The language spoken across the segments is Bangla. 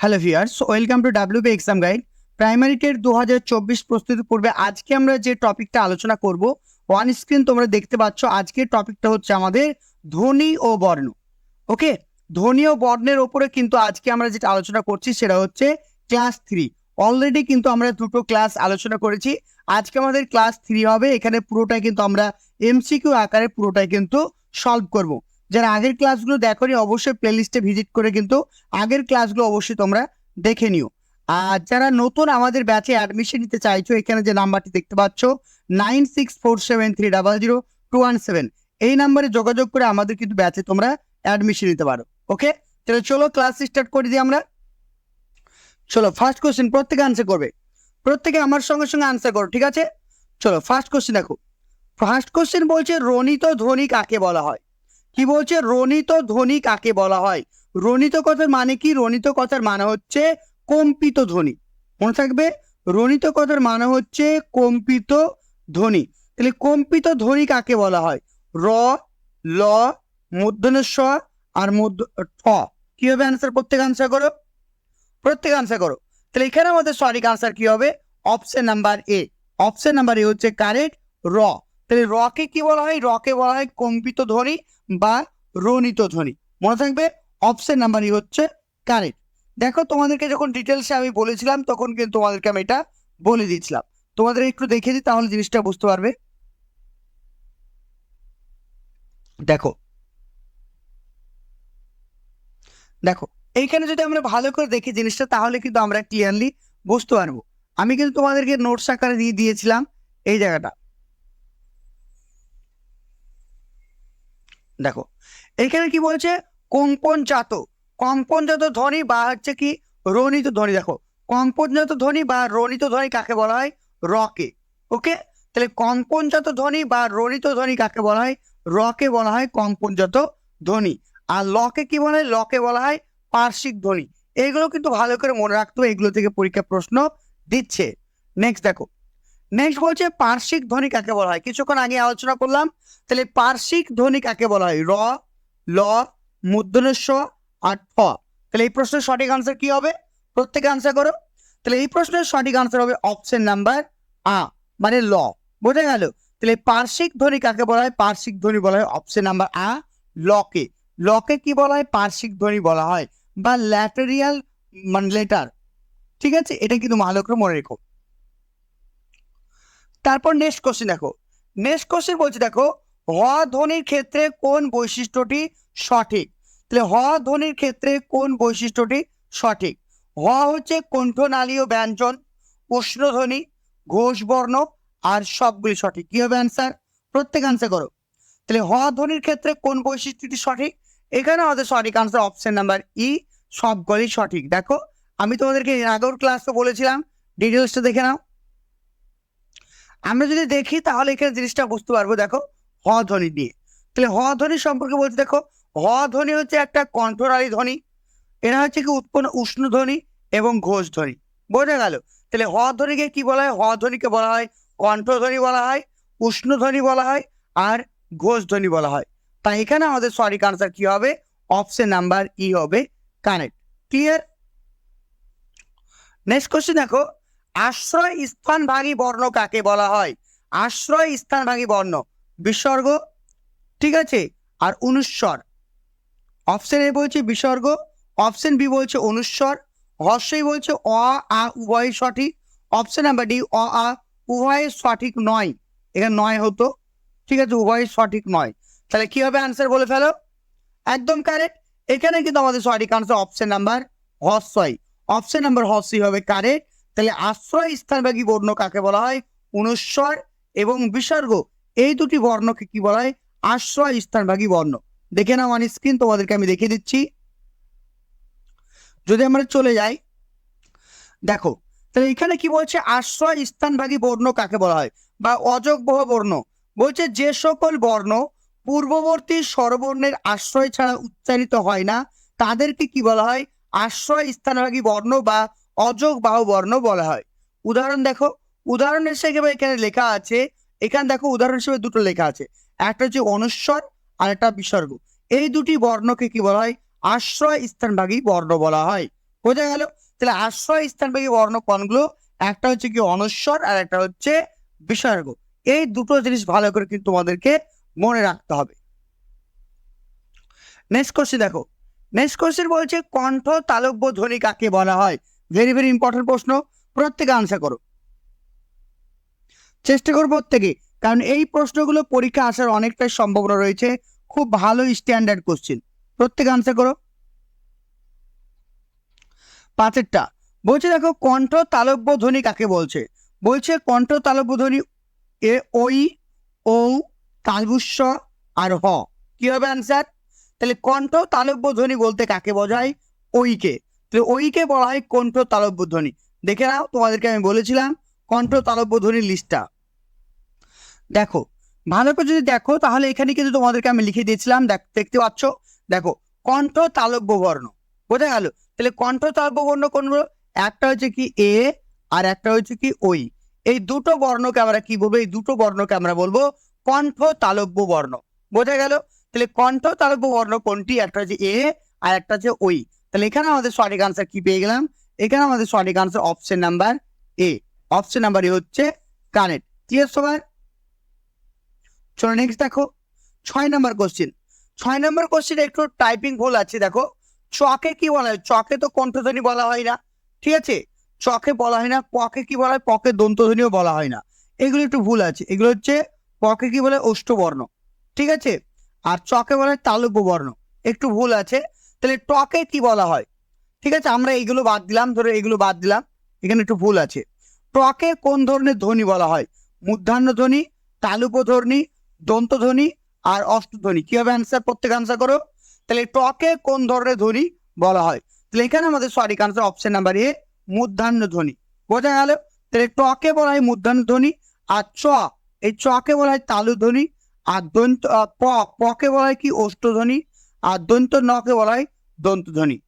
Hello viewers welcome to W B exam guide primary TET দু হাজার চব্বিশ প্রস্তুতি পূর্বে আজকে আমরা যে টপিকটা আলোচনা করব ওয়ান স্ক্রিন তোমরা দেখতে পাচ্ছ, আজকের টপিকটা হচ্ছে আমাদের ধ্বনি ও বর্ণ। ওকে ধ্বনি ও বর্ণের ওপরে কিন্তু আজকে আমরা যেটা আলোচনা করছি সেটা হচ্ছে ক্লাস থ্রি অলরেডি কিন্তু আমরা দুটো ক্লাস আলোচনা করেছি। আজকে আমাদের ক্লাস থ্রি হবে, এখানে পুরোটাই কিন্তু আমরা এমসিকিউ আকারে পুরোটাই কিন্তু সলভ করব। যারা আগের ক্লাসগুলো দেখোনি, অবশ্যই প্লেলিস্টে ভিজিট করে কিন্তু আগের ক্লাসগুলো অবশ্যই তোমরা দেখে নিও। আর যারা নতুন আমাদের ব্যাচে অ্যাডমিশন নিতে চাইছো, এখানে যে নাম্বারটি দেখতে পাচ্ছ nine six four seven three double zero two one seven এই নাম্বারে যোগাযোগ করে আমাদের কিন্তু ব্যাচে তোমরা অ্যাডমিশন নিতে পারো। ওকে তাহলে চলো ক্লাস স্টার্ট করে দিই আমরা। চলো ফার্স্ট কোশ্চেন প্রত্যেকে আনসার করবে। প্রত্যেকে আমার সঙ্গে সঙ্গে আনসার করো, ঠিক আছে? চলো ফার্স্ট কোশ্চেন দেখো। ফার্স্ট কোশ্চেন বলছে রনিত ধ্বনি কাকে বলা হয়? কি বলছে? রণিত ধ্বনি কাকে বলা হয়? রণিত কথার মানে কি? রণিত কথার মানে হচ্ছে কম্পিত ধ্বনি। মনে থাকবে? রণিত কথার মানে হচ্ছে কম্পিত ধ্বনি। তাহলে কম্পিত ধ্বনি কাকে বলা হয়? র, ল মূর্ধন্যস্বর আর মধ্য, ঠ। কি হবে অ্যান্সার প্রত্যেক আনসার করো। প্রত্যেক আনসার করো। তাহলে এখানে আমাদের সঠিক আনসার কি হবে? Option number A option number A হচ্ছে কারেক্ট র। তাহলে রকে কি বলা হয়? রকে বলা হয় কম্পিত ধ্বনি বা রনিত ধ্বনি মনে থাকবে অপশন নাম্বার ই হচ্ছে কারেক্ট দেখো তোমাদেরকে যখন ডিটেলসে আমি বলেছিলাম, তখন কিন্তু তোমাদেরকে আমি এটা বলে দিয়েছিলাম। তোমাদের একটু দেখে দিই, তাহলে জিনিসটা বুঝতে পারবে। দেখো। দেখো, এইখানে যদি আমরা ভালো করে দেখি জিনিসটা, তাহলে কিন্তু আমরা ক্লিয়ারলি বুঝতে পারব। আমি কিন্তু তোমাদেরকে নোটস আকারে দিয়ে দিয়েছিলাম এই জায়গাটা। দেখো, এখানে কি বলছে? কম্পনজাত কম্পনজাত ধ্বনি বা হচ্ছে কি রণিত ধ্বনি। দেখো কম্পনজাত ধ্বনি বা রণিত ধ্বনি কাকে বলা হয়? রকে। ওকে? তাহলে কম্পনজাত ধ্বনি বা রণিত ধ্বনি কাকে বলা হয়? রকে বলা হয় কম্পনজাত ধ্বনি। আর লকে কি বলা হয়? লকে বলা হয় পার্শ্বিক ধ্বনি। এগুলো কিন্তু ভালো করে মনে রাখতে এগুলো থেকে পরীক্ষা প্রশ্ন দিচ্ছে। নেক্সট দেখো নেক্সট বলছে পার্শ্বিক ধ্বনি কাকে বলা হয়? কিছুক্ষণ আগে আলোচনা করলাম, তাহলে পার্শ্বিক ধ্বনি কাকে বলা হয়? র, ল, মূর্ধন্যস্ব আর ঠ। তাহলে এই প্রশ্নের সঠিক আনসার কি হবে? প্রত্যেকে আনসার করো। তাহলে এই প্রশ্নের সঠিক আনসার হবে অপশন নাম্বার আ মানে ল। বোঝা গেল? তাহলে পার্শ্বিক ধ্বনি কাকে বলা হয়? পার্শ্বিক ধ্বনি বলা হয় অপশন নাম্বার আ, লকে। লকে কি বলা হয়? পার্শ্বিক ধ্বনি বলা হয়। বা ল্যাটেরিয়াল মানে লেটার ঠিক আছে? এটা কিন্তু ভালো করে মনে রেখো। তারপর নেক্সট কোশ্চেন দেখো। নেক্সট কোশ্চেন বলছে দেখো, হ ধ্বনির ক্ষেত্রে কোন বৈশিষ্ট্যটি সঠিক? তাহলে হ ধ্বনির ক্ষেত্রে কোন বৈশিষ্ট্যটি সঠিক? হ হচ্ছে কণ্ঠনালীয় ব্যঞ্জন উষ্ণধ্বনি ঘোষবর্ণ আর সবগুলি সঠিক। কি হবে অ্যান্সার প্রত্যেক আনসার করো। তাহলে হ ধ্বনির ক্ষেত্রে কোন বৈশিষ্ট্যটি সঠিক? এখানে আমাদের সঠিক আনসার অপশন নাম্বার ই সবগুলি সঠিক। দেখো, আমি তোমাদেরকে আগের ক্লাসে বলেছিলাম ডিটেলসটা দেখে নাও। আমরা যদি দেখি, তাহলে এখানে জিনিসটা বুঝতে পারব, দেখো, হ ধ্বনি দিয়ে। তাহলে হ ধ্বনি সম্পর্কে বলতে দেখো, হ ধ্বনি হচ্ছে একটা কণ্ঠনালী ধ্বনি, এরা হচ্ছে কি উৎপন্ন উষ্ণ ধ্বনি এবং ঘোষ ধ্বনি। বোঝা গেল? তাহলে হ ধ্বনিকে কি বলা হয়? হ ধ্বনিকে বলা হয় কণ্ঠধ্বনি বলা হয়, উষ্ণ ধ্বনি বলা হয়, আর ঘোষ ধ্বনি বলা হয়। তাই এখানে আমাদের সঠিক আনসার কি হবে? অপশন নাম্বার ই হবে কানেক্ট ক্লিয়ার নেক্সট কোশ্চেন দেখো আশ্রয় স্থানভাগী বর্ণ কাকে বলা হয়? আশ্রয় স্থানভাগী বর্ণ, বিসর্গ, ঠিক আছে? আর অনুস্বর। অপশন এ বলছে বিসর্গ অপশন বি বলছে অনুস্বর হর্ষই বলছে অ, আ, উভয় সঠিক। অপশন নাম্বার ডি অ, আ, উভয় সঠিক নয়। এখানে নয় হতো, ঠিক আছে? উভয় সঠিক নয়। তাহলে কি হবে আনসার বলে ফেলো? একদম কারেক্ট এখানে কিন্তু আমাদের সঠিক আনসার অপশন নাম্বার হর্ষই অপশন নাম্বার হর্ষই হবে কারেক্ট তাহলে আশ্রয় স্থানভাগী বর্ণ কাকে বলা হয়? অনুস্বর এবং বিসর্গ। এই দুটি বর্ণকে কি বলা হয়? আশ্রয় স্থানভাগী বর্ণ। দেখে নাও অন স্ক্রিন তোমাদেরকে আমি দেখিয়ে দিচ্ছি। যদি আমরা চলে যাই, দেখো, তাহলে এখানে কি বলছে? আশ্রয় স্থানভাগী বর্ণ কাকে বলা হয়? বা অযোগ্য বর্ণ। বলছে যে সকল বর্ণ পূর্ববর্তী স্বরবর্ণের আশ্রয় ছাড়া উচ্চারিত হয় না, তাদেরকে কি বলা হয়? আশ্রয় স্থানভাগী বর্ণ বা অযোগ বাহু বর্ণ বলা হয়। উদাহরণ দেখো, উদাহরণ হিসেবে এখানে লেখা আছে, এখানে দেখো উদাহরণ হিসেবে দুটো লেখা আছে। একটা হচ্ছে অনুস্বর আর একটা বিসর্গ। এই দুটি বর্ণকে কি বলা হয়? আশ্রয় স্থানভাগী বর্ণ বলা হয়। বোঝা গেল? তাহলে আশ্রয় স্থানভাগী বর্ণ কোনগুলো? একটা হচ্ছে কি অনস্বর আর একটা হচ্ছে বিসর্গ। এই দুটো জিনিস ভালো করে কিন্তু তোমাদেরকে মনে রাখতে হবে। নেক্সট কোশ্চেন দেখো। নেক্সট কোশ্চেন বলছে, কণ্ঠ তালব্য ধ্বনি কাকে বলা হয়? ভেরি ভেরি ইম্পর্টেন্ট প্রশ্ন। প্রত্যেকে আনসার করো। চেষ্টা করো প্রত্যেকে। কারণ এই প্রশ্নগুলো পরীক্ষা আসার অনেকটাই সম্ভাবনা রয়েছে। খুব ভালো স্ট্যান্ডার্ড কোশ্চেন প্রত্যেকে আনসার করো। পাঁচেরটা। বলছে দেখো কণ্ঠ তালব্য ধ্বনি কাকে বলছে? বলছে কণ্ঠ তালব্য ধ্বনি এ ওই ও তালবুস্য আর হ। কি হবে অ্যান্সার তাহলে কণ্ঠ তালব্য ধ্বনি বলতে কাকে বোঝায়? ওইকে তাহলে ওইকে বলা হয় কণ্ঠ তালব্য ধ্বনি দেখে নাও, তোমাদেরকে আমি বলেছিলাম কণ্ঠ তালব্য ধ্বনির লিস্টটা দেখো, ভালো করে যদি দেখো, তাহলে এখানে কিন্তু তোমাদেরকে আমি লিখে দিয়েছিলাম। দেখ, দেখতে পাচ্ছ? দেখো, কণ্ঠ তালব্য বর্ণ বোঝা গেল? তাহলে কণ্ঠ তালব্য বর্ণ কোনগুলো একটা হচ্ছে কি এ, আর একটা হচ্ছে কি ওই এই দুটো বর্ণকে আমরা কি বলব? এই দুটো বর্ণকে আমরা বলব কণ্ঠ তালব্য বর্ণ বোঝা গেল? তাহলে কণ্ঠ তালব্য বর্ণ কোনটি? একটা হচ্ছে এ, আর একটা হচ্ছে ওই তাহলে এখানে আমাদের সঠিক আনসার কি পেয়ে গেলাম? এখানে আমাদের সঠিক answer option number A option number A হচ্ছে কানেক্ট ক্লিয়ার সবার? চলো নেক্সট দেখো। ছয় নাম্বার কোশ্চেন ছয় নাম্বার কোশ্চেন একটু টাইপিং ভুল আছে, দেখো। চকে কি বলা হয়? চকে তো কণ্ঠধ্বনি বলা হয় না। ঠিক আছে? চকে বলা হয় না, পকে কি বলা হয়? পকে দন্তধ্বনিও বলা হয় না। এগুলো একটু ভুল আছে। এগুলো হচ্ছে পকে কি বলে? অষ্টবর্ণ। ঠিক আছে? আর চকে বলা হয় তালব্য বর্ণ একটু ভুল আছে। তাহলে টকে কি বলা হয়? ঠিক আছে, আমরা এইগুলো বাদ দিলাম, ধরো এগুলো বাদ দিলাম, এখানে একটু ভুল আছে। টকে কোন ধরনের ধ্বনি বলা হয়? মূর্ধান্য ধ্বনি, তালুপ ধ্বনি, দন্ত ধ্বনি আর অষ্টধ্বনি কি হবে অ্যান্সার প্রত্যেক আনসার করো। তাহলে টকে কোন ধরনের ধ্বনি বলা হয়? তাহলে এখানে আমাদের সঠিক আনসার অপশন নাম্বার এ মূর্ধান্য ধ্বনি। বোঝা গেল? তাহলে টকে বলা হয় মূর্ধান্য ধ্বনি আর চ, এই চকে বলা হয় তালু ধ্বনি আর দন্ত পকে বলা হয় কি? অষ্টধ্বনি আর দন্ত নকে বলা হয় দন্ত ধ্বনি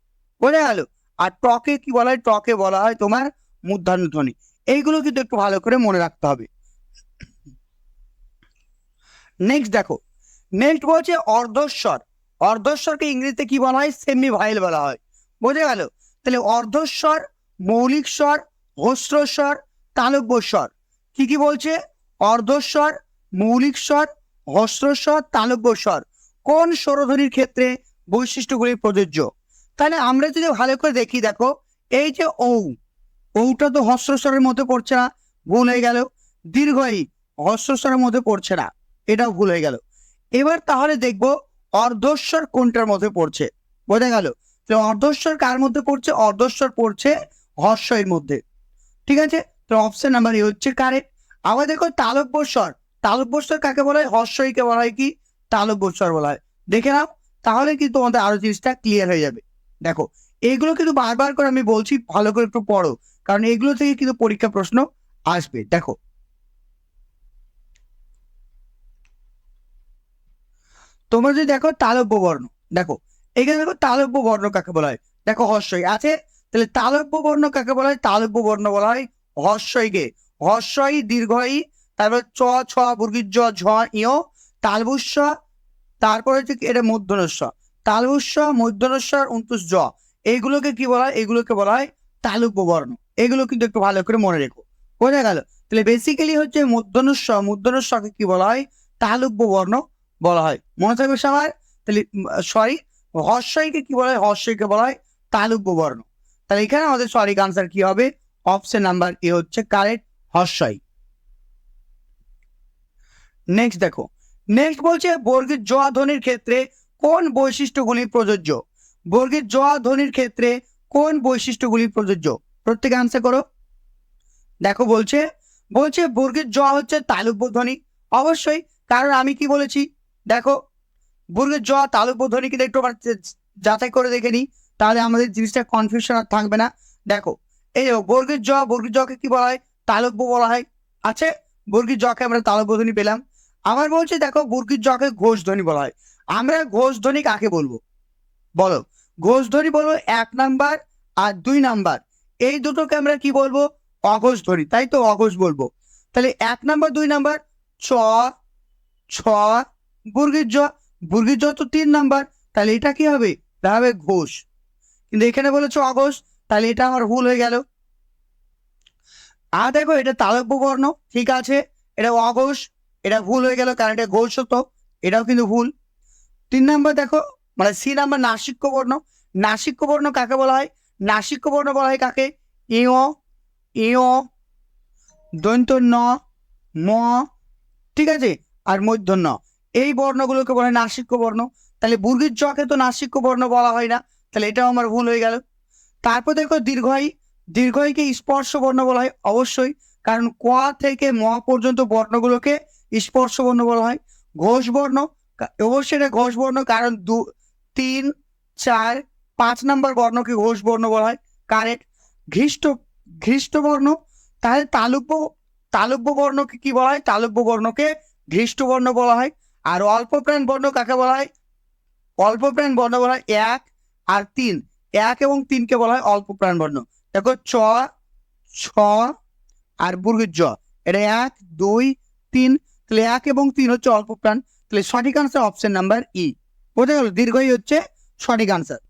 বোঝা গেল? আর টকে কি বলা হয়? টকে বলা হয় তোমার মূর্ধান্য ধ্বনি এইগুলো কিন্তু একটু ভালো করে মনে রাখতে হবে। নেক্সট দেখো। নেক্সট বলছে অর্ধস্বর। অর্ধস্বরকে ইংরেজিতে কি বলা হয়? সেমি ভাইল বলা হয়। বোঝা গেল? তাহলে অর্ধস্বর, মৌলিক স্বর হস্রস্বর তালব্য স্বর। কি কি বলছে? অর্ধস্বর, মৌলিক স্বর হস্রস্বর তালব্য স্বর। কোন স্বরধ্বনির ক্ষেত্রে বৈশিষ্ট্যগুলি প্রযোজ্য? তাহলে আমরা যদি ভালো করে দেখি, দেখো, এই যে ঔ, ঔটা তো হস্রস্বরের মধ্যে পড়ছে না, ভুল হয়ে গেল। দীর্ঘই হস্রস্বরের মধ্যে পড়ছে না, এটাও ভুল হয়ে গেল। এবার তাহলে দেখব অর্ধস্বর কোনটার মধ্যে পড়ছে? বোঝা গেল? তো অর্ধস্বর কার মধ্যে পড়ছে? অর্ধস্বর পড়ছে হর্ষের মধ্যে। ঠিক আছে? তো অপশন নাম্বার এ হচ্ছে কারেক্ট আবার দেখো তালব্যস্বর তালব্যস্বর কাকে বলা হয়? হর্ষইকে বলা হয় কি? তালব্যস্বর বলা হয় দেখে নাও, তাহলে কিন্তু তোমাদের আরও জিনিসটা ক্লিয়ার হয়ে যাবে। দেখো এগুলো কিন্তু বারবার করে আমি বলছি, ভালো করে একটু পড়ো, কারণ এগুলো থেকে কিন্তু পরীক্ষা প্রশ্ন আসবে। দেখো। তোমরা যদি দেখো তালব্য বর্ণ, দেখো, এখানে দেখো তালব্য বর্ণ কাকে বলা হয়? দেখো হর্ষই আছে, তাহলে তালব্য বর্ণ কাকে বলা হয়? তালব্য বর্ণ বলা হয় হর্ষইকে। হর্ষই দীর্ঘই, তারপর চ, ছ বর্গীর জ, ঝ ইয় তালবুস্য তারপরে হচ্ছে এটা মধ্যনস্ব তালবুস্য মধ্যনস্বর উনতুস জ এইগুলোকে কি বলা হয়? এগুলোকে বলা হয় তালব্য বর্ণ এগুলো কিন্তু একটু ভালো করে মনে রেখো। বোঝা গেল? তাহলে বেসিক্যালি হচ্ছে মধ্যনস্ব মধ্যনস্বকে কি বলা হয়? তালব্য বর্ণ বলা হয়। মনে থাকবে সবার? তাহলে সরি হর্ষইকে কি বলা হয়? হর্ষইকে বলা হয় তালব্য বর্ণ তাহলে এখানে আমাদের সঠিক আনসার কি হবে? অপশন নাম্বার এ হচ্ছে কারেক্ট হর্ষই। নেক্সট দেখো। নেক্সট বলছে বর্গের জ ধ্বনির ক্ষেত্রে কোন বৈশিষ্ট্যগুলি প্রযোজ্য? বর্গের জ ধ্বনির ক্ষেত্রে কোন বৈশিষ্ট্যগুলি প্রযোজ্য? প্রত্যেকে আনসার করো। দেখো বলছে বলছে বর্গের জ হচ্ছে তালব্য ধ্বনি অবশ্যই কারণ আমি কি বলেছি? দেখো, বর্গের জ তালব্য ধ্বনি কিন্তু একটু যাচাই করে দেখে নিই, তাহলে আমাদের জিনিসটা কনফিউশন আর থাকবে না। দেখো, এই দেখো বর্গের জ, বর্গের জকে কি বলা হয়? তালব্য বলা হয়। আছে, বর্গীর জকে আমরা তালব্য ধ্বনি পেলাম। আমার বলছে, দেখো বর্গীর জকে ঘোষ ধ্বনি বলা হয়। আমরা ঘোষ ধ্বনি কাকে বলব? বলো। ঘোষ ধ্বনি বলব এক নাম্বার আর দুই নাম্বার। এই দুটোকে আমরা কি বলব? অঘোষ ধ্বনি তাই তো অঘোষ বলব। তাহলে এক নাম্বার, দুই নাম্বার চ ছ বর্গীর জ বর্গীর জ তো তিন নাম্বার। তাহলে এটা কি হবে? এটা হবে ঘোষ। কিন্তু এখানে বলেছে অঘোষ। তাহলে এটা আমার ভুল হয়ে গেল। আর দেখো, এটা তালব্য বর্ণ ঠিক আছে? এটা অঘোষ। এটা ভুল হয়ে গেল, কারণ এটা গোল হতো এটাও কিন্তু ভুল। তিন নাম্বার দেখো মানে সি নাম্বার নাসিক্য বর্ণ নাসিক্য বর্ণ কাকে বলা হয়? নাসিক্য বর্ণ বলা হয় কাকে? ইয় ইয় দৈন্ত ন, ম, ঠিক আছে? আর মূর্ধন্য এই বর্ণগুলোকে বলা নাসিক্য বর্ণ তাহলে বুর্গির জকে তো নাসিক্য বর্ণ বলা হয় না। তাহলে এটাও আমার ভুল হয়ে গেল। তারপর দেখো দীর্ঘই দীর্ঘইকে স্পর্শ বর্ণ বলা হয়, অবশ্যই। কারণ ক থেকে ম পর্যন্ত বর্ণগুলোকে স্পর্শ বর্ণ বলা হয়। ঘোষ বর্ণ অবশ্যই এটা ঘোষ বর্ণ কারণ দু, তিন, চার, পাঁচ নাম্বার বর্ণকে ঘোষ বর্ণ বলা হয়। কারেক্ট। ঘৃষ্ট ঘৃষ্ট বর্ণ তাহলে তালুব্য তালব্য বর্ণকে কি বলা হয়? তালব্য বর্ণকে ঘৃষ্ট বর্ণ বলা হয়। আর অল্প প্রাণ বর্ণ কাকে বলা হয়? অল্প প্রাণ বর্ণ বলা হয় এক আর তিন। এক এবং তিনকে বলা হয় অল্প প্রাণ বর্ণ। দেখো চ, ছ আর বুর্গের জ। এটা এক, দুই, তিন তাহলে এক এবং তিন হচ্ছে অল্প প্রাণ, তাহলে সঠিক আনসার অপশন নাম্বার ই বোঝা গেল? দীর্ঘই হচ্ছে সঠিক আনসার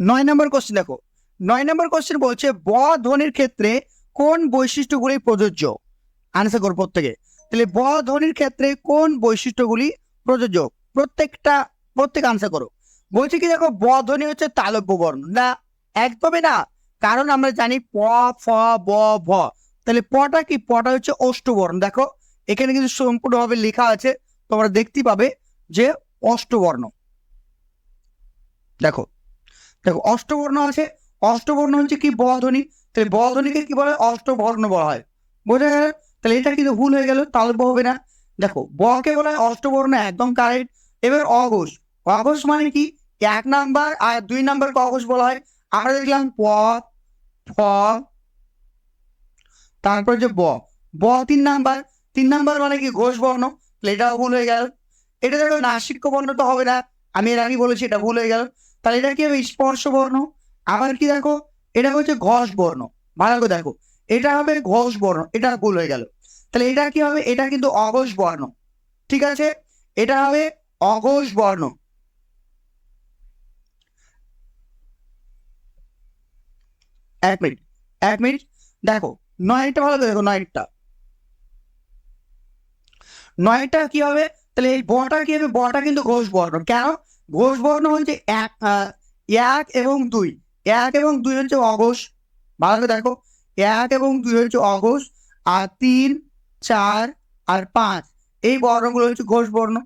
নয় নম্বর কোশ্চেন দেখো। নয় নম্বর কোশ্চেন বলছে, ব ধ্বনির ক্ষেত্রে কোন বৈশিষ্ট্যগুলি প্রযোজ্য? আনসার করো প্রত্যেকে। তাহলে ব ধ্বনির ক্ষেত্রে কোন বৈশিষ্ট্যগুলি প্রযোজ্য? প্রত্যেকটা, প্রত্যেক আনসার করো। বলছে কি দেখো, ব ধ্বনি হচ্ছে তালব্য বর্ণ না, একদমই না। কারণ আমরা জানি প, ফ, ব, ভ। তাহলে পটা কি? পটা হচ্ছে অষ্টবর্ণ। দেখো, এখানে কিন্তু সম্পূর্ণভাবে লেখা আছে, তোমরা দেখতে পাবে যে অষ্টবর্ণ। দেখো দেখো, অষ্টবর্ণ আছে। অষ্টবর্ণ হচ্ছে কি? ব ধ্বনি। তাহলে ব ধ্বনিকে কি বলা? অষ্টবর্ণ বলা হয়। বোঝা গেল? তাহলে এটা কিন্তু ভুল হয়ে গেল, তালব্য হবে না। দেখো, বকে বলা হয় অষ্টবর্ণ, একদম কারেক্ট। এবার অঘোষ। অঘোষ মানে কি? এক নাম্বার আর দুই নাম্বারকে অঘোষ বলা হয়। আমরা দেখলাম প ফ তারপর যে ব ব তিন নাম্বার তিন নাম্বার মানে কি? ঘোষ বর্ণ। এটাও ভুল হয়ে গেল। এটা দেখো নাসিক্য বর্ণ তো হবে না। আমি এর আগে বলেছি, এটা ভুল হয়ে গেল। তাহলে এটা কি হবে? স্পর্শ বর্ণ। আবার কি দেখো? এটা হচ্ছে ঘোষ বর্ণ। ভালো করে দেখো। এটা হবে ঘোষ বর্ণ। এটা ভুল হয়ে গেল। তাহলে এটা কি হবে? এটা কিন্তু অঘোষ বর্ণ। ঠিক আছে? এটা হবে অঘোষ বর্ণ। এক মিনিট এক মিনিট। দেখো নয়টা ভালো দেখো নয়টা নয়টা কি হবে তাহলে এই বটা কি হবে? বটা কিন্তু ঘোষ বর্ণ। কেন? ঘোষ বর্ণ হচ্ছে এক এক এবং দুই। এক এবং দুই হচ্ছে অঘোষ। ভালো করে দেখো। এক এবং দুই হচ্ছে অঘোষ, আর তিন, চার, আর পাঁচ। এই বর্ণগুলো হচ্ছে ঘোষ বর্ণ।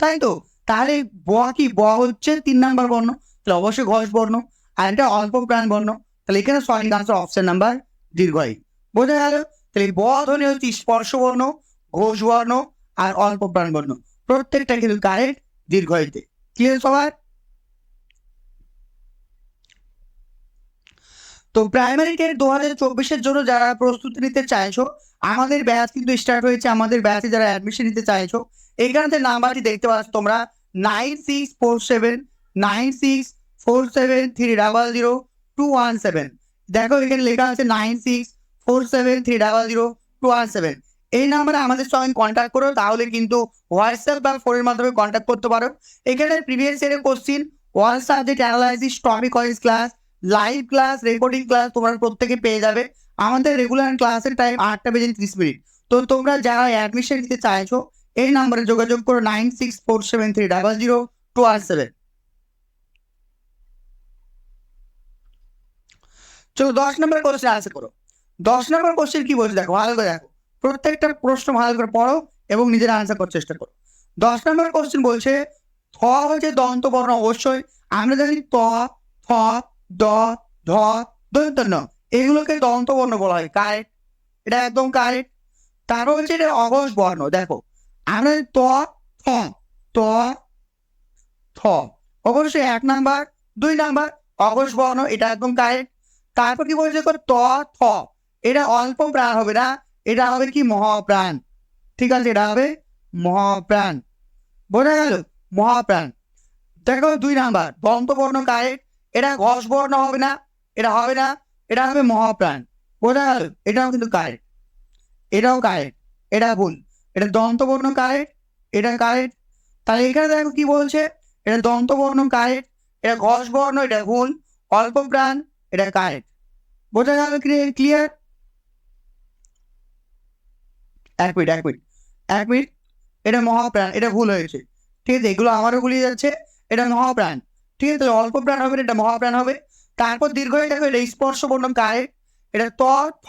তাই তো? তাহলে ব কি ব হচ্ছে? তিন নাম্বার বর্ণ। তাহলে অবশ্যই ঘোষ বর্ণ। আর এটা অল্প প্রাণ বর্ণ। তাহলে এখানে সঠিক আনসার অপশন নাম্বার দীর্ঘই বোঝা গেল? তাহলে ব ধ্বনি হচ্ছে স্পর্শ বর্ণ ঘোষ বর্ণ আর অল্প প্রাণ বর্ণ প্রত্যেকটা কিন্তু কারেক্ট দীর্ঘইতে ক্লিয়ার সবার? তো প্রাইমারি টেট দু হাজার চব্বিশের জন্য যারা প্রস্তুতি নিতে চাইছো, আমাদের ব্যাচ কিন্তু স্টার্ট হয়েছে। আমাদের ব্যাচে যারা অ্যাডমিশন নিতে চাইছো, এখানে নাম্বারটি দেখতে পাচ্ছ তোমরা nine six four seven nine six four seven three double zero two one seven দেখো এখানে লেখা আছে nine six four seven three double zero two one seven এই নাম্বারে আমাদের সঙ্গে কন্ট্যাক্ট করো, তাহলে কিন্তু হোয়াটসঅ্যাপ বা ফোনের মাধ্যমে কন্ট্যাক্ট করতে পারো। এখানে প্রিভিয়াস ইয়ারের question one subject analysis topic wise class live class recording class তোমরা প্রত্যেকে পেয়ে যাবে। আমাদের রেগুলার ক্লাসের টাইম আটটা বেজে ত্রিশ মিনিট। তো তোমরা যারা অ্যাডমিশন নিতে চাইছো, এই নাম্বারে যোগাযোগ করো nine six four seven three double zero two one seven চলো দশ নম্বর কোশ্চেন আনসার করো। দশ নম্বর কোশ্চেন কি বলছে দেখো, ভালো করে দেখো। প্রত্যেকটা প্রশ্ন ভালো করে পড়ো এবং নিজের আনসার করার চেষ্টা করো। দশ নম্বর কোশ্চেন বলছে, থ হচ্ছে দন্ত বর্ণ অবশ্যই। আমরা জানি ত থ, দ, ধ, দন্ত ন। এগুলোকে দন্ত বর্ণ বলা হয়। কারেক্ট এটা একদম কারেক্ট তারপর হচ্ছে এটা অঘোষ বর্ণ দেখো, আমরা ত থ ত থ অবশ্যই এক নাম্বার দুই নাম্বার অঘোষ বর্ণ এটা একদম কারেক্ট তারপর কি বলছে ত, থ। এটা অল্প প্রাণ হবে না, এটা হবে কি মহাপ্রাণ। ঠিক আছে, এটা হবে মহাপ্রাণ। বোঝা গেল? মহাপ্রাণ। দেখো দুই নাম্বার বর্ণ কারেক্ট এটা ঘষ বর্ণ হবে না, এটা হবে না, এটা হবে মহাপ্রাণ। বোঝা গেল? এটাও কিন্তু কারেক্ট এটাও কারেক্ট এটা ভুল। এটা দন্ত বর্ণ কারেক্ট এটা কারেক্ট তাহলে এখানে দেখো কি বলছে? এটা দন্তবর্ণ কারেক্ট এটা ঘষ বর্ণ এটা ভুল। অল্প প্রাণ এটা কারেক্ট বোঝা গেল ক্লিয়ার এক মিনিট এক মিনিট এক মিনিট এটা মহাপ্রাণ, এটা ভুল হয়েছে ঠিক আছে, এগুলো আমারও ভুলিয়ে যাচ্ছে, এটা মহাপ্রাণ। ঠিক আছে অল্প প্রাণ হবে, এটা মহাপ্রাণ হবে। তারপর দীর্ঘ হয়ে দেখো এটা স্পর্শ বর্ণ কারে এটা ত, ফ,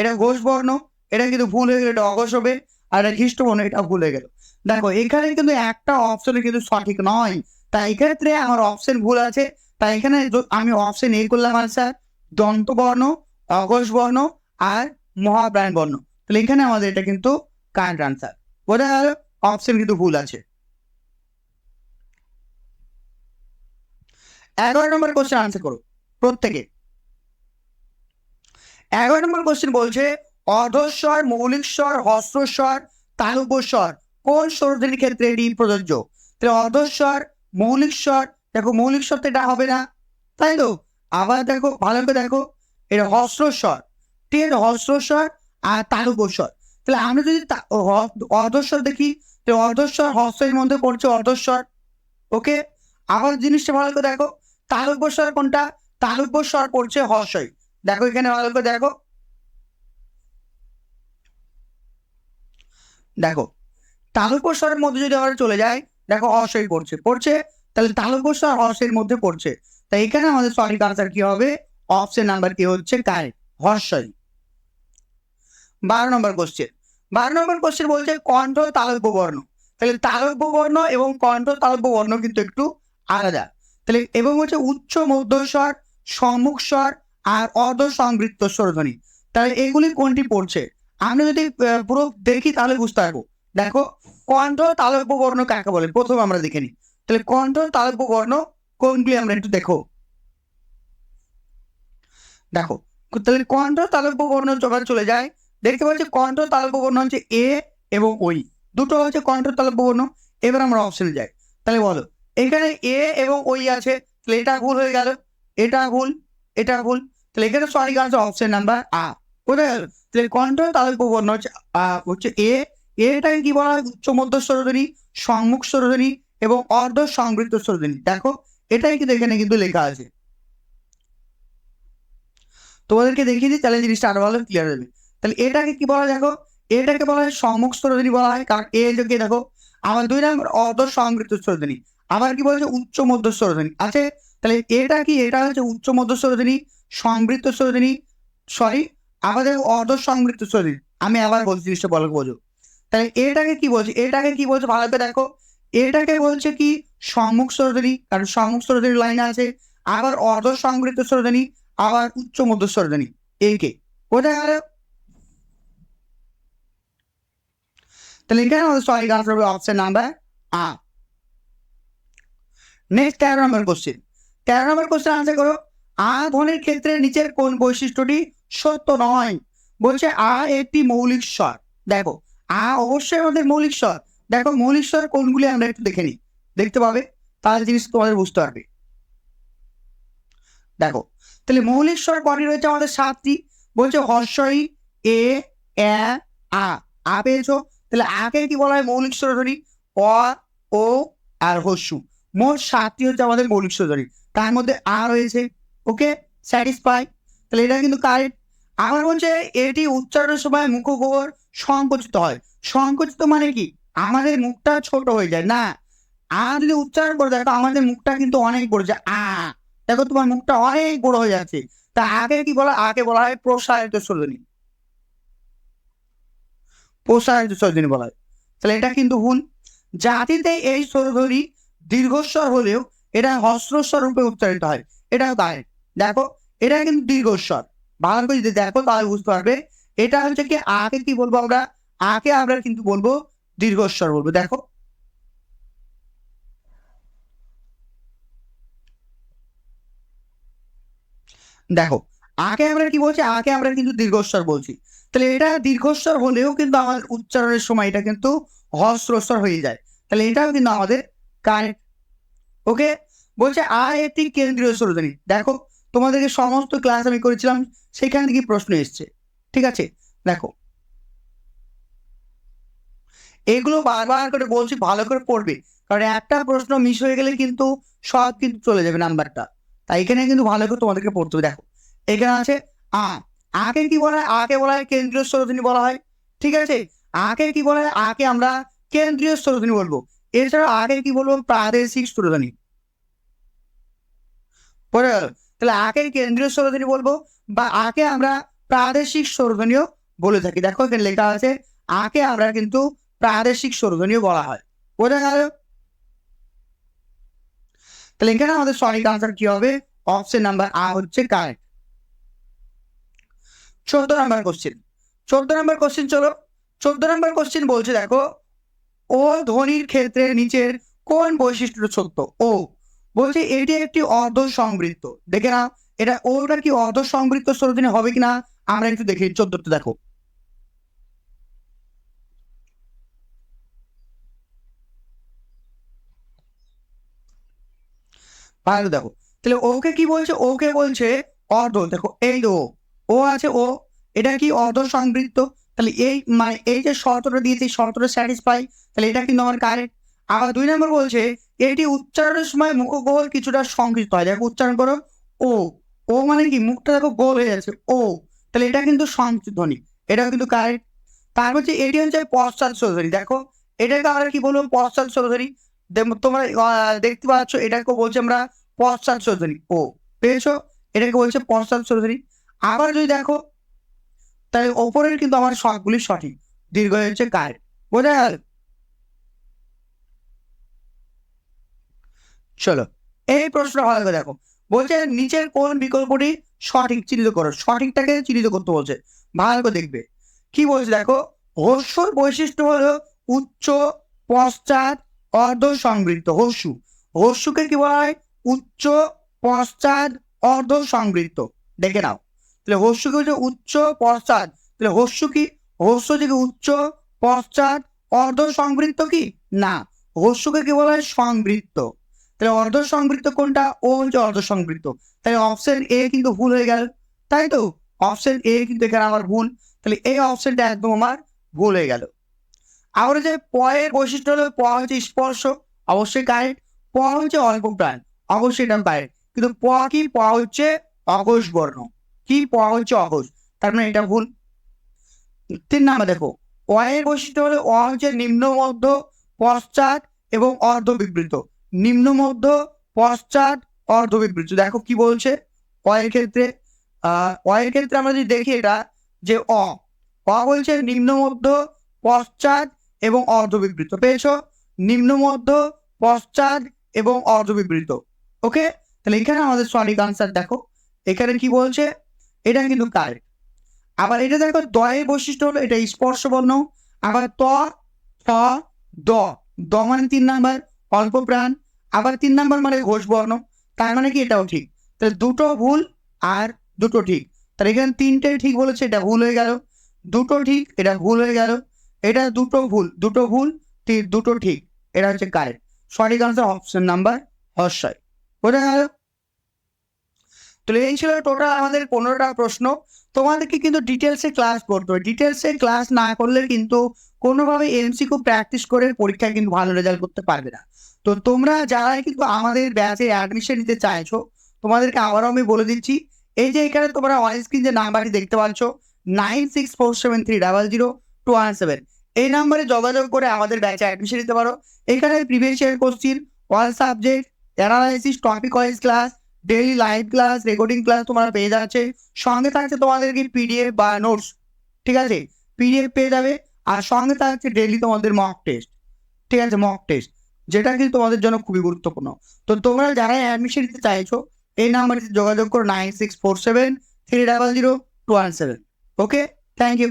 এটা ঘোষ বর্ণ, এটা কিন্তু ভুল হয়ে গেল, এটা অঘোষ হবে, আর এটা খ্রিস্ট বর্ণ, এটা ভুল হয়ে গেল। দেখো, এখানে কিন্তু একটা অপশন কিন্তু সঠিক নয়। তাই এক্ষেত্রে আমার অপশন ভুল আছে তাই এখানে আমি অপশন এ করলাম আনসার দন্ত বর্ণ, অঘোষ বর্ণ আর মহাপ্রাণ বর্ণ। তাহলে এখানে আমাদের এটা কিন্তু কারেন্ট আনসার বোঝা গেল? অপশন কিন্তু ভুল আছে। এগারো নম্বর কোশ্চেন আনসার করো, প্রত্যেকে। এগারো নম্বর কোশ্চেন বলছে অর্ধস্বর মৌলিক স্বর হস্রস্বর তালুপস্বর, কোন স্বরধ্বনির ক্ষেত্রে এটি প্রযোজ্য? তাহলে অর্ধস্বর মৌলিক স্বর দেখো মৌলিক স্বর তো এটা হবে না, তাই তো? আবার দেখো, ভালো করে দেখো, এটা হস্রস্বর ঠিক আছে হস্রস্বর আর তালুপস্বর তাহলে আমরা যদি তা- অর্ধস্বর দেখি, তাহলে অর্ধস্বর হস্রের মধ্যে পড়ছে অর্ধস্বর ওকে আবার জিনিসটা ভালো করে দেখো তালুপস্বর কোনটা? তালুপস্বর পড়ছে হর্ষই দেখো এখানে ভালো করে দেখো। দেখো তালুপস্বরের মধ্যে যদি আমরা চলে যাই দেখো হর্ষই পড়ছে। পড়ছে তাহলে তালুপস্বর হর্ষের মধ্যে পড়ছে। তাই এখানে আমাদের সঠিক আনসার কি হবে? অপশন নাম্বার কি হচ্ছে? কারেক্ট হর্ষই। বারো নম্বর কোশ্চেন বারো নম্বর কোশ্চেন বলছে কণ্ঠ, তালব্য, বর্ণ। তাহলে তালব্য, বর্ণ এবং কণ্ঠ, তালব্য, বর্ণ কিন্তু একটু আলাদা। তাহলে এবং হচ্ছে উচ্চ মধ্যস্বর সম্মুখ স্বর আর অর্ধ সংবৃত্ত স্বরধ্বনি। তাহলে এগুলি কোনটি পড়ছে? আমরা যদি পুরো দেখি তাহলে বুঝতে পারব। দেখো, কণ্ঠ, তালব্য, বর্ণ কাকে বলে? প্রথম আমরা দেখে নিই। তাহলে কণ্ঠ তালব্য বর্ণ কোনগুলি আমরা একটু দেখো। দেখো, তাহলে কণ্ঠ তালব্য বর্ণ যখন চলে যায়। দেখতে পাচ্ছি কণ্ঠ তালব্য বর্ণ হচ্ছে এ এবং ওই দুটো হচ্ছে কণ্ঠ তালব্য বর্ণ এবার আমরা অপশনে যাই। তাহলে বলো, এখানে এ এবং ওই আছে, তাহলে এটা ভুল হয়ে গেল, এটা ভুল এটা ভুল। তাহলে এখানে সঠিক আনসার অপশন নাম্বার আ কোথায় গেল? তাহলে কণ্ঠ তালব্য বর্ণ হচ্ছে হচ্ছে এ এটাকে কি বলা হয়? উচ্চ মধ্য স্বরধ্বনি সম্মুখ স্বরধ্বনি এবং অর্ধ সংবৃত্ত স্বরধ্বনি দেখো, এটাই কিন্তু এখানে কিন্তু লেখা আছে। তোমাদেরকে দেখিয়ে দিই, তাহলে জিনিসটা আরও ভালো ক্লিয়ার হবে। তাহলে এটাকে কি বলা দেখো? এটাকে বলা হয় সম্মুখ স্তরধ্বনি বলা হয়, কারণ এ যোগে দেখো, আমার দুই নম্বর অর্ধ সংবৃত্ত স্তরধ্বনি আবার কি বলেছে? উচ্চ মধ্য স্তরধ্বনি আছে? তাহলে এটা কি? এটা হচ্ছে উচ্চ মধ্য স্তরধ্বনি সংবৃত্ত স্তরধ্বনি সরি আমাদের অর্ধ সংবৃত্ত স্তরধ্বনি আমি আবার বলছি জিনিসটা বলো বোঝো। তাহলে এটাকে কি বলছে? এটাকে কি বলছে? ভালো করে দেখো। এটাকে বলছে কি? সম্মুখ স্তরধ্বনি কারণ সম্মুখ স্তরধ্বনি লাইন আছে, আবার অর্ধ সংবৃত্ত স্তরধ্বনি আবার উচ্চ মধ্য স্তরধ্বনি এই কে? কোথায় গেল? তাহলে এখানে আমাদের সঠিক আনসার হবে অপশন নাম্বার আ। নেক্সট তেরো নম্বর কোশ্চেন তেরো নম্বর কোশ্চেন আনসার করো। আ ধ্বনির ক্ষেত্রে নিচের কোন বৈশিষ্ট্যটি সত্য নয়? বলছে আ একটি মৌলিক স্বর। দেখো, আ অবশ্যই আমাদের মৌলিক স্বর। দেখো মৌলিক কোনগুলি আমরা একটু দেখে নিই। দেখতে পাবে তাহলে জিনিস তোমাদের বুঝতে পারবে। দেখো, তাহলে মৌলিক স্বর কটি রয়েছে আমাদের সাতটি, বলছে হর্ষই, এ এ, আ আ পেয়েছ। তাহলে আগে কি বলা হয় মৌলিক স্বরধ্বনি অ, ও, আর হস্যু মোট সাতটি হচ্ছে আমাদের মৌলিক স্বরধ্বনি তার মধ্যে আ রয়েছে, ওকে? স্যাটিসফাই। তাহলে এটা কিন্তু কারেক্ট। আবার বলছে, এটি উচ্চারণের সময় মুখগোবর সংকুচিত হয়। সংকুচিত মানে কি? আমাদের মুখটা ছোট হয়ে যায়, না? আ যদি উচ্চারণ করে দেখো, আমাদের মুখটা কিন্তু অনেক বড় যায় আ, দেখো তোমার মুখটা অনেক বড় হয়ে যাচ্ছে। তা আগে কি বলা, আগে বলা হয় প্রসারিত স্বরধ্বনি প্রসারিত স্বরধ্বনি বলা হয়। তাহলে এটা কিন্তু ভুল। জাতিতে এই স্বরধ্বনি দীর্ঘস্বর হলেও এটা হস্রস্বর রূপে উচ্চারিত হয়। এটাও তাই। দেখো, এটা কিন্তু দীর্ঘস্বর। ভালো করে যদি দেখো তাহলে বুঝতে পারবে। এটা হচ্ছে কি, আগে কি বলব আমরা? আগে আমরা কিন্তু বলব দীর্ঘস্বর বলব। দেখো। দেখো আগে আমরা কি বলছি? আগে আমরা কিন্তু দীর্ঘস্বর বলছি। তাহলে এটা দীর্ঘস্বর হলেও কিন্তু আমাদের উচ্চারণের সময় এটা কিন্তু হস্রস্বর হয়ে যায়। তাহলে এটাও কিন্তু আমাদের কারেক্ট ওকে? বলছে, আ একটি কেন্দ্রীয় স্বরধ্বনি দেখো, তোমাদেরকে সমস্ত ক্লাস আমি করেছিলাম, সেখান থেকে প্রশ্ন এসছে। ঠিক আছে? দেখো এগুলো বারবার করে বলছি, ভালো করে পড়বে। কারণ একটা প্রশ্ন মিস হয়ে গেলে কিন্তু সব কিন্তু চলে যাবে নাম্বারটা তাই এখানে কিন্তু ভালো করে তোমাদেরকে পড়তে হবে। দেখো, এখানে আছে আ। আকে কি বলা হয়? আকে বলা হয় কেন্দ্রীয় স্রোতনী বলা হয়। ঠিক আছে? আকে কি বলা হয়? আকে আমরা কেন্দ্রীয় স্রোতনী বলব। এছাড়া আগে কি বলব? প্রাদেশিক স্রোতনী পরে তাহলে আকে কেন্দ্রীয় স্রোতনী বলব বা আকে আমরা প্রাদেশিক স্বরধ্বনিও বলে থাকি। দেখো এখানে লেখা আছে, আকে আমরা কিন্তু প্রাদেশিক স্বরধ্বনিও বলা হয়। বোঝা গেল? তাহলে এখানে আমাদের সঠিক আনসার কি হবে? অপশন নাম্বার আ হচ্ছে কারেক্ট চোদ্দ নাম্বার কোশ্চেন চোদ্দ নাম্বার কোশ্চেন চলো। চোদ্দ নাম্বার কোশ্চেন বলছে, দেখো, ও ধ্বনির ক্ষেত্রে নিচের কোন বৈশিষ্ট্য সত্য? ও বলছে, এটি একটি অর্ধ সংবৃত্ত দেখে না এটা ওটা কি অর্ধ সংবৃত্ত স্বরধ্বনি হবে কিনা? আমরা একটু দেখি চোদ্দটা দেখো। ভালো দেখো। তাহলে ওকে কি বলছে? ওকে বলছে অর্ধ দেখো, এই ও ও আছে, ও, এটা কি অর্ধ সংবৃত্ত তাহলে এই মানে এই যে শর্তটা দিয়েছে শর্তটা স্যাটিসফাই তাহলে এটা কিন্তু আমার কারেক্ট আবার দুই নম্বর বলছে, এটি উচ্চারণের সময় মুখগোল কিছুটা সংকুচিত হয়। দেখো, উচ্চারণ করো, ও। ও মানে কি? মুখটা দেখো গোল হয়ে যাচ্ছে, ও। তাহলে এটা কিন্তু সংকুচিত ধ্বনি, এটা কিন্তু কারেক্ট তারপর হচ্ছে এটি হচ্ছে পশ্চাৎ চৌধুরী দেখো, এটাকে আমরা কি বলব? পশ্চাৎ দেখ- তোমরা দেখতে পাচ্ছ, এটাকে বলছি আমরা পশ্চাৎ চৌধুরী ও, পেয়েছ? এটাকে বলছে পশ্চাৎ চৌধুরী আবার যদি দেখো, তাহলে ওপরের কিন্তু আমার সবগুলি সঠিক। দীর্ঘ হচ্ছে কার? বোঝা গেল? চলো, এই প্রশ্নটা ভালো করে দেখো। বলছে নিচের কোন বিকল্পটি সঠিক চিহ্নিত করো? সঠিকটাকে চিহ্নিত করতে বলছে। ভালো করে দেখবে। কি বলছে দেখো? হস্যর বৈশিষ্ট্য হলো উচ্চ, পশ্চাৎ অর্ধ সংবৃত্ত হস্যু হস্যুকে কি বলা হয়? উচ্চ পশ্চাৎ অর্ধ সংবৃত্ত দেখে নাও। তাহলে হস্যুকে হচ্ছে উচ্চ পশ্চাৎ। তাহলে হস্যু কি? হস্য থেকে উচ্চ পশ্চাৎ অর্ধ সংবৃত্ত কি? না। হস্যুকে কি বলা হয়? সংবৃত্ত তাহলে অর্ধ সংবৃত্ত কোনটা? ও হচ্ছে অর্ধ সংবৃত্ত তাহলে অপশন এ কিন্তু ভুল হয়ে গেল। তাই তো? অপশন এ কিন্তু এখানে আমার ভুল। তাহলে এই অপশনটা একদম আমার ভুল হয়ে গেল। আবার যে পয়ের বৈশিষ্ট্য হলো, প হচ্ছে স্পর্শ, অবশ্যই কারেক্ট প হচ্ছে অল্প প্রাণ, অবশ্যই এটা কারেক্ট কিন্তু প কি? প হচ্ছে অঘোষ বর্ণ। কি? প হচ্ছে অঘোষ। তার মানে এটা ভুল। তিন নাম্বার দেখো অয়ের বৈশিষ্ট্য হলো, অ হচ্ছে নিম্ন মধ্য, পশ্চাৎ এবং অর্ধ বিবৃত নিম্ন মধ্য, পশ্চাৎ অর্ধ বিবৃত দেখো কি বলছে? অয়ের ক্ষেত্রে অয়ের ক্ষেত্রে আমরা যদি দেখি এটা, যে অ অ বলছে নিম্ন মধ্য, পশ্চাৎ এবং অর্ধ বিবৃত পেয়েছ? নিম্ন মধ্য, পশ্চাৎ এবং অর্ধ বিবৃত ওকে? তাহলে এখানে আমাদের সঠিক আনসার দেখো। এখানে কি বলছে? এটা কিন্তু কারেক্ট আবার এটা দেখো, দয়ের বৈশিষ্ট্য হলো এটা স্পর্শ বর্ণ আবার ত থ দ। দ মানে তিন নাম্বার, অল্প প্রাণ। আবার তিন নাম্বার মানে ঘোষ বর্ণ তার মানে কি? এটাও ঠিক। তাহলে দুটো ভুল আর দুটো ঠিক। তাহলে এখানে তিনটে ঠিক বলেছে, এটা ভুল হয়ে গেল। দুটো ঠিক, এটা ভুল হয়ে গেল। এটা দুটো ভুল দুটো ভুল, তি- দুটো ঠিক। এটা হচ্ছে কারেক্ট। সঠিক আনসার অপশন নাম্বার হর্ষয় বোঝা গেল? তাহলে এই ছিল টোটাল আমাদের পনেরোটা প্রশ্ন। তোমাদেরকে কিন্তু ডিটেলসে ক্লাস করতে হবে। ডিটেলসে ক্লাস না করলে কিন্তু কোনোভাবে এমসিকিউ প্র্যাকটিস করে পরীক্ষায় কিন্তু ভালো রেজাল্ট করতে পারবে না। তো তোমরা যারা কিন্তু আমাদের ব্যাচে অ্যাডমিশন নিতে চাইছো, তোমাদেরকে আবারও আমি বলে দিচ্ছি, এই যে এখানে তোমরা অন স্ক্রিন যে নাম্বারটি দেখতে পাচ্ছ nine six four seven three double zero two one seven এই নাম্বারে যোগাযোগ করে আমাদের ব্যাচে অ্যাডমিশন নিতে পারো। এখানে previous year question all subject analysis topic wise class daily live class recording class তোমরা পেয়ে যাচ্ছে। সঙ্গে থাকছে তোমাদেরকে পিডিএফ বা নোটস ঠিক আছে? পিডিএফ পেয়ে যাবে। আর সঙ্গে থাকছে ডেইলি তোমাদের মক টেস্ট ঠিক আছে? মক টেস্ট যেটা কিন্তু তোমাদের জন্য খুবই গুরুত্বপূর্ণ। তো তোমরা যারা অ্যাডমিশন নিতে চাইছো, এই নাম্বারে যোগাযোগ করো nine six four seven three double zero two one seven okay thank you